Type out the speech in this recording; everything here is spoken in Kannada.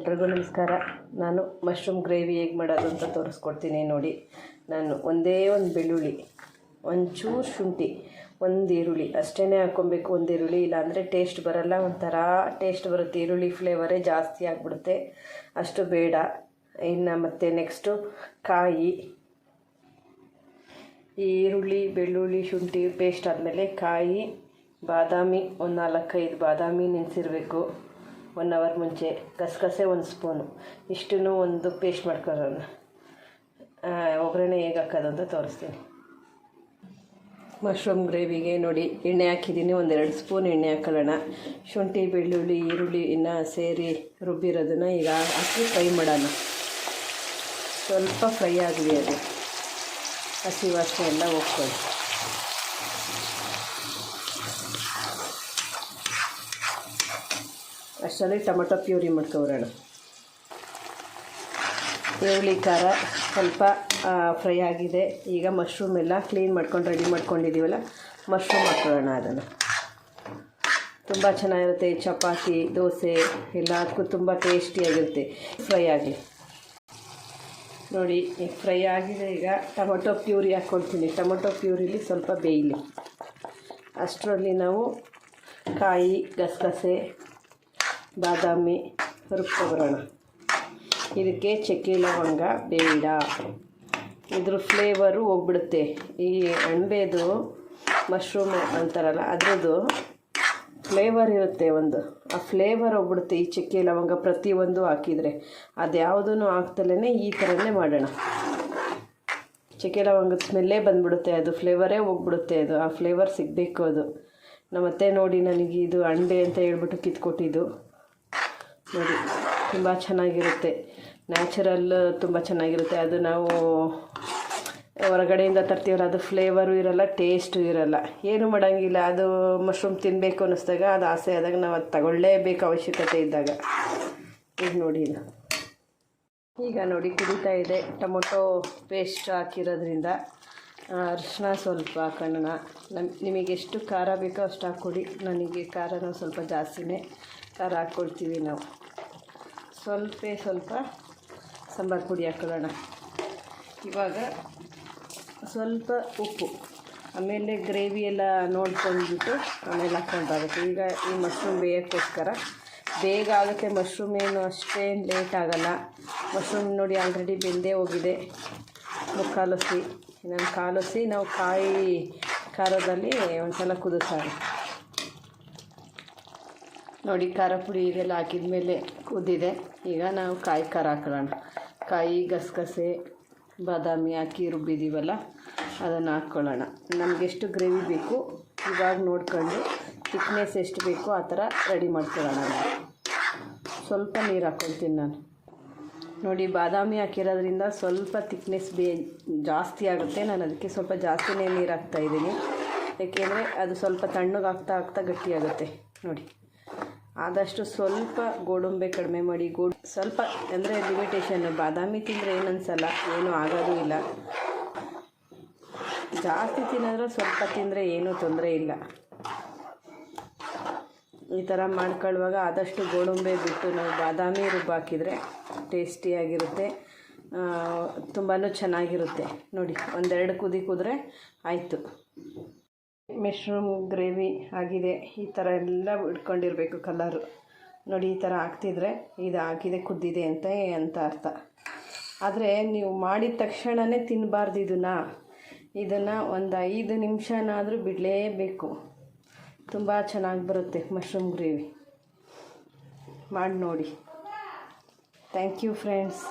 ಎಲ್ರಿಗೂ ನಮಸ್ಕಾರ. ನಾನು ಮಶ್ರೂಮ್ ಗ್ರೇವಿ ಹೇಗೆ ಮಾಡೋದು ಅಂತ ತೋರಿಸ್ಕೊಡ್ತೀನಿ ನೋಡಿ. ನಾನು ಒಂದೇ ಒಂದು ಬೆಳ್ಳುಳ್ಳಿ, ಒಂಚೂರು ಶುಂಠಿ, ಒಂದು ಈರುಳ್ಳಿ. ಅಷ್ಟೇ ಹಾಕ್ಕೊಬೇಕು, ಒಂದು ಈರುಳ್ಳಿ. ಇಲ್ಲಾಂದರೆ ಟೇಸ್ಟ್ ಬರಲ್ಲ, ಒಂಥರ ಟೇಸ್ಟ್ ಬರುತ್ತೆ. ಈರುಳ್ಳಿ ಫ್ಲೇವರೇ ಜಾಸ್ತಿ ಆಗಿಬಿಡುತ್ತೆ. ಅಷ್ಟು ಬೇಡ. ಇನ್ನು ಮತ್ತು ನೆಕ್ಸ್ಟು ಕಾಯಿ, ಈರುಳ್ಳಿ, ಬೆಳ್ಳುಳ್ಳಿ, ಶುಂಠಿ ಪೇಸ್ಟ್ ಆದಮೇಲೆ ಕಾಯಿ, ಬಾದಾಮಿ, ಒಂದು ನಾಲ್ಕೈದು ಬಾದಾಮಿ ನೆನೆಸಿರ್ಬೇಕು. ಒನ್ ಅವರ್ ಮುಂಚೆ, ಗಸಗಸೆ ಒಂದು ಸ್ಪೂನು ಇಷ್ಟನ್ನು ಒಂದು ಪೇಸ್ಟ್ ಮಾಡ್ಕೊಳ್ಳೋಣ. ಒಗ್ಗರಣೆ ಹೇಗೆ ಹಾಕೋದು ಅಂತ ತೋರಿಸ್ತೀನಿ. ಮಶ್ರೂಮ್ ಗ್ರೇವಿಗೆ ನೋಡಿ, ಎಣ್ಣೆ ಹಾಕಿದ್ದೀನಿ, ಒಂದೆರಡು ಸ್ಪೂನ್ ಎಣ್ಣೆ ಹಾಕೊಳ್ಳೋಣ. ಶುಂಠಿ, ಬೆಳ್ಳುಳ್ಳಿ, ಈರುಳ್ಳಿ ಇನ್ನು ಸೇರಿ ರುಬ್ಬಿರೋದನ್ನು ಈಗ ಹಾಕಿ ಫ್ರೈ ಮಾಡೋಣ. ಸ್ವಲ್ಪ ಫ್ರೈ ಆಗಲಿ ಅದು ಹಸಿ ವಾಸನೆ ಎಲ್ಲ ಹೋಗ್ಕೊಳ್ಳಿ ಅಷ್ಟರಲ್ಲಿ ಟೊಮೆಟೊ ಪ್ಯೂರಿ ಮಾಡ್ಕೊಬರೋಣ ಈರುಳ್ಳಿ ಖಾರ ಸ್ವಲ್ಪ ಫ್ರೈ ಆಗಿದೆ. ಈಗ ಮಶ್ರೂಮ್ ಎಲ್ಲ ಕ್ಲೀನ್ ಮಾಡ್ಕೊಂಡು ರೆಡಿ ಮಾಡ್ಕೊಂಡಿದ್ದೀವಲ್ಲ ಮಶ್ರೂಮ್ ಹಾಕೊಳ್ಳೋಣ ಅದನ್ನು. ತುಂಬ ಚೆನ್ನಾಗಿರುತ್ತೆ ಚಪಾತಿ, ದೋಸೆ, ಎಲ್ಲದಕ್ಕೂ ತುಂಬ ಟೇಸ್ಟಿಯಾಗಿರುತ್ತೆ ಫ್ರೈ ಆಗಲಿ. ನೋಡಿ ಈಗ ಫ್ರೈ ಆಗಿದೆ, ಈಗ ಟೊಮೊಟೊ ಪ್ಯೂರಿ ಹಾಕ್ಕೊಳ್ತೀನಿ. ಟೊಮೊಟೊ ಪ್ಯೂರಿಲಿ ಸ್ವಲ್ಪ ಬೇಯಲಿ. ಅಷ್ಟರಲ್ಲಿ ನಾವು ಕಾಯಿ, ಗಸಗಸೆ ಬಾದಾಮಿ ರುಬ್ಕೊಬರೋಣ ಇದಕ್ಕೆ ಚಕ್ಕೆ ಲವಂಗ ಬೇಡ. ಇದ್ರ ಫ್ಲೇವರು ಹೋಗ್ಬಿಡುತ್ತೆ. ಈ ಅಣಬೆದು ಮಶ್ರೂಮ್ ಅಂತಾರಲ್ಲ, ಅದರದ್ದು ಫ್ಲೇವರ್ ಇರುತ್ತೆ ಒಂದು. ಆ ಫ್ಲೇವರ್ ಹೋಗ್ಬಿಡುತ್ತೆ ಈ ಚಕ್ಕೆ ಲವಂಗ ಪ್ರತಿಯೊಂದು ಹಾಕಿದರೆ. ಅದ್ಯಾವುದೂ ಹಾಕ್ದಲೇ ಈ ಥರನೇ ಮಾಡೋಣ. ಚಕ್ಕೆ ಲವಂಗದ ಸ್ಮೆಲ್ಲೇ ಬಂದ್ಬಿಡುತ್ತೆ, ಅದು ಫ್ಲೇವರೇ ಹೋಗ್ಬಿಡುತ್ತೆ, ಅದು ಆ ಫ್ಲೇವರ್ ಸಿಗಬೇಕು ಅದು. ನಮ್ಮತ್ತೆ ನೋಡಿ ನನಗೆ ಇದು ಅಣಬೆ ಅಂತ ಹೇಳ್ಬಿಟ್ಟು ಕಿತ್ಕೊಟ್ಟಿದ್ದು. ನೋಡಿ, ತುಂಬ ಚೆನ್ನಾಗಿರುತ್ತೆ. ನ್ಯಾಚುರಲ್ ತುಂಬ ಚೆನ್ನಾಗಿರುತ್ತೆ. ಅದು ನಾವು ಹೊರಗಡೆಯಿಂದ ತರ್ತೀವಲ್ಲ, ಅದು ಫ್ಲೇವರು ಇರಲ್ಲ ಟೇಸ್ಟು ಇರಲ್ಲ. ಏನು ಮಾಡೋಂಗಿಲ್ಲ. ಅದು ಮಶ್ರೂಮ್ ತಿನ್ನಬೇಕು ಅನ್ನಿಸ್ದಾಗ ಅದು ಆಸೆ ಆದಾಗ ನಾವು ಅದು ತಗೊಳ್ಳೇಬೇಕು ಅವಶ್ಯಕತೆ ಇದ್ದಾಗ. ಈಗ ನೋಡಿ ಈಗ ನೋಡಿ ಕುಡಿತಾ ಇದೆ. ಟೊಮೊಟೊ ಪೇಸ್ಟ್ ಹಾಕಿರೋದ್ರಿಂದ ಅರಿಶಿನ ಸ್ವಲ್ಪ ಹಾಕೋಣ. ನಮ್ಮ ನಿಮಗೆ ಎಷ್ಟು ಖಾರ ಬೇಕೋ ಅಷ್ಟು ಹಾಕ್ಕೊಡಿ. ನನಗೆ ಖಾರನೂ ಸ್ವಲ್ಪ ಜಾಸ್ತಿನೇ ಖಾರ ಹಾಕ್ಕೊಳ್ತೀವಿ ನಾವು. ಸ್ವಲ್ಪ ಸ್ವಲ್ಪ ಸಾಂಬಾರು ಪುಡಿ ಹಾಕೊಳ್ಳೋಣ. ಇವಾಗ ಸ್ವಲ್ಪ ಉಪ್ಪು, ಆಮೇಲೆ ಗ್ರೇವಿ ಎಲ್ಲ ನೋಡ್ಕೊಂಡ್ಬಿಟ್ಟು ಆಮೇಲೆ ಹಾಕ್ಕೊಂಡಾಗುತ್ತೆ ಈಗ ಈ ಮಶ್ರೂಮ್ ಬೇಯೋಕ್ಕೋಸ್ಕರ ಬೇಗ ಆಗುತ್ತೆ. ಮಶ್ರೂಮ್ ಏನು ಅಷ್ಟೇನು ಲೇಟ್ ಆಗಲ್ಲ. ಮಶ್ರೂಮ್ ನೋಡಿ ಆಲ್ರೆಡಿ ಬೆಂದೇ ಹೋಗಿದೆ. ಮುಕ್ಕಾಲೊಸಿ ಇನ್ನೊಂದು ಕಾಲೊಸಿ, ನಾವು ಕಾಯಿ ಖಾರದಲ್ಲಿ ಒಂದು ಸಲ ಕುದಿಸೋಣ ನೋಡಿ, ಖಾರ ಪುಡಿ ಇದೆಲ್ಲ ಹಾಕಿದ ಮೇಲೆ ಕುದ್ದಿದೆ. ಈಗ ನಾವು ಕಾಯಿ ಖಾರ ಹಾಕೊಳ್ಳೋಣ. ಕಾಯಿ, ಗಸಗಸೆ, ಬಾದಾಮಿ ಹಾಕಿ ರುಬ್ಬಿದ್ದೀವಲ್ಲ ಅದನ್ನು ಹಾಕ್ಕೊಳ್ಳೋಣ ನಮಗೆಷ್ಟು ಗ್ರೇವಿ ಬೇಕು, ಇವಾಗ ನೋಡ್ಕೊಂಡು ಥಿಕ್ನೆಸ್ ಎಷ್ಟು ಬೇಕೋ ಆ ಥರ ರೆಡಿ ಮಾಡ್ಕೊಳ್ಳೋಣ ಸ್ವಲ್ಪ ನೀರು ಹಾಕ್ಕೊಳ್ತೀನಿ ನಾನು. ನೋಡಿ, ಬಾದಾಮಿ ಹಾಕಿರೋದ್ರಿಂದ ಸ್ವಲ್ಪ ಥಿಕ್ನೆಸ್ ಬೇ, ಜಾಸ್ತಿ ಆಗುತ್ತೆ. ನಾನು ಅದಕ್ಕೆ ಸ್ವಲ್ಪ ಜಾಸ್ತಿನೇ ನೀರು ಹಾಕ್ತಾಯಿದ್ದೀನಿ ಯಾಕೆಂದರೆ ಅದು ಸ್ವಲ್ಪ ತಣ್ಣಗಾಗ್ತಾ, ಆಗ್ತಾ ಗಟ್ಟಿಯಾಗುತ್ತೆ. ನೋಡಿ. ಆದಷ್ಟು ಸ್ವಲ್ಪ ಗೋಡಂಬೆ ಕಡಿಮೆ ಮಾಡಿ, ಗೋಡ್, ಸ್ವಲ್ಪ ಅಂದರೆ ಲಿಮಿಟೇಷನ್ ಬಾದಾಮಿ ತಿಂದರೆ ಏನು ಅನ್ಸಲ್ಲ ಏನೂ ಆಗೋದು ಇಲ್ಲ. ಜಾಸ್ತಿ ತಿನ್ನೋದ್ರೆ ಸ್ವಲ್ಪ ತಿಂದರೆ ಏನೂ ತೊಂದರೆ ಇಲ್ಲ. ಈ ಥರ ಮಾಡ್ಕೊಳ್ಳುವಾಗ ಆದಷ್ಟು ಗೋಡಂಬೆ ಬಿಟ್ಟು ನಾವು ಬಾದಾಮಿ ರುಬ್ಬ ಹಾಕಿದರೆ ಟೇಸ್ಟಿಯಾಗಿರುತ್ತೆ ತುಂಬಾ ಚೆನ್ನಾಗಿರುತ್ತೆ. ನೋಡಿ, ಒಂದೆರಡು ಕುದಿ ಕುದ್ರೆ ಆಯಿತು. ಮಶ್ರೂಮ್ ಗ್ರೇವಿ ಆಗಿದೆ. ಈ ಥರ ಎಲ್ಲ ಇಟ್ಕೊಂಡಿರಬೇಕು ಕಲರು ನೋಡಿ, ಈ ಥರ ಹಾಕ್ತಿದ್ರೆ ಇದು ಆಗಿದೆ, ಕುದ್ದಿದೆ ಅಂತ ಅಂತ ಅರ್ಥ. ಆದರೆ ನೀವು ಮಾಡಿದ ತಕ್ಷಣವೇ ತಿನ್ನಬಾರ್ದು ಇದನ್ನು. ಇದನ್ನು ಒಂದು ಐದು ನಿಮಿಷನಾದರೂ ಬಿಡಲೇಬೇಕು. ತುಂಬ ಚೆನ್ನಾಗಿ ಬರುತ್ತೆ ಮಶ್ರೂಮ್ ಗ್ರೇವಿ ಮಾಡಿ ನೋಡಿ ಥ್ಯಾಂಕ್ ಯು ಫ್ರೆಂಡ್ಸ್